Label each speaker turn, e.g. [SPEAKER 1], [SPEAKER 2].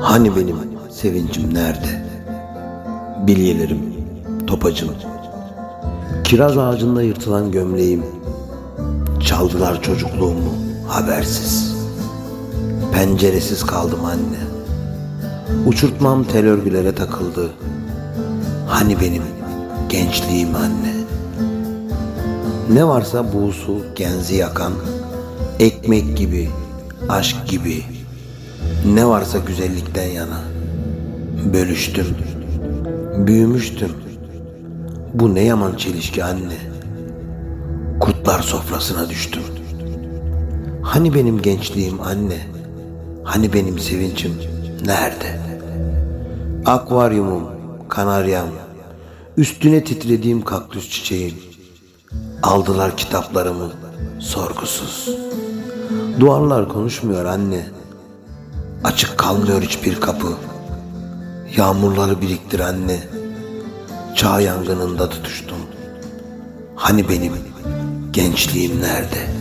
[SPEAKER 1] Hani benim sevincim nerede? Bilyelerim, topacım. Kiraz ağacında yırtılan gömleğim. Çaldılar çocukluğumu habersiz. Penceresiz kaldım anne. Uçurtmam tel örgülere takıldı. Hani benim gençliğim anne. Ne varsa buğusu genzi yakan, ekmek gibi, aşk gibi, ne varsa güzellikten yana. Bölüştüm, büyümüştüm. Bu ne yaman çelişki anne. Kurtlar sofrasına düştüm. Hani benim gençliğim anne? Hani benim sevincim nerede? Akvaryumum, kanaryam, üstüne titrediğim kaktüs çiçeğim. Aldılar kitaplarımı sorgusuz. Duvarlar konuşmuyor anne. Açık kalmıyor hiçbir kapı. Yağmurları biriktir anne. Çağ yangınında tutuştum. Hani benim gençliğim nerede?''